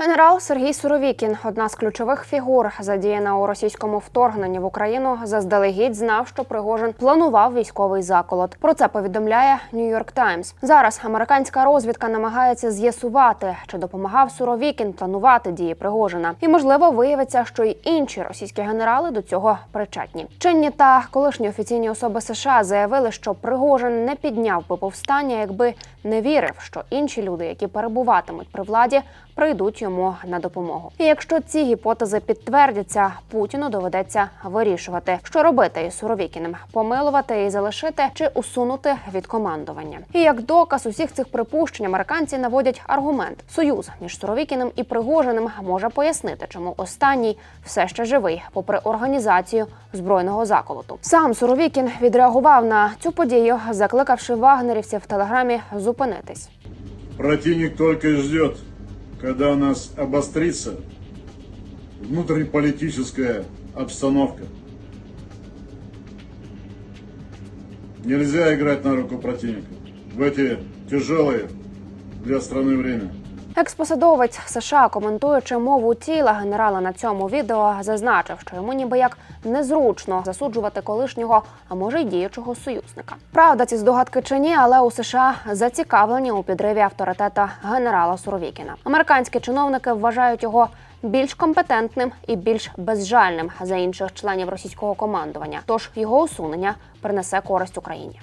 Генерал Сергій Суровікін, одна з ключових фігур, задіяна у російському вторгненні в Україну, заздалегідь знав, що Пригожин планував військовий заколот. Про це повідомляє Нью-Йорк Таймс. Зараз американська розвідка намагається з'ясувати, чи допомагав Суровікін планувати дії Пригожина, і можливо виявиться, що й інші російські генерали до цього причетні. Чинні та колишні офіційні особи США заявили, що Пригожин не підняв би повстання, якби не вірив, що інші люди, які перебуватимуть при владі, прийдуть йому на допомогу. І якщо ці гіпотези підтвердяться, Путіну доведеться вирішувати, що робити із Суровікіним помилувати і залишити чи усунути від командування. І як доказ усіх цих припущень, американці наводять аргумент: союз між Суровікіним і Пригожиним може пояснити, чому останній все ще живий, попри організацію збройного заколоту. Сам Суровікін відреагував на цю подію, закликавши вагнерівців в телеграмі зупинитись. Противник только и ждет, когда у нас обострится внутриполитическая обстановка. Нельзя играть на руку противника в эти тяжелые для страны время. Експосадовець США, коментуючи мову тіла генерала на цьому відео, зазначив, що йому ніби як незручно засуджувати колишнього, а може й діючого союзника. Правда, ці здогадки чи ні, але у США зацікавлені у підриві авторитета генерала Суровікіна. Американські чиновники вважають його більш компетентним і більш безжальним за інших членів російського командування. Тож його усунення принесе користь Україні.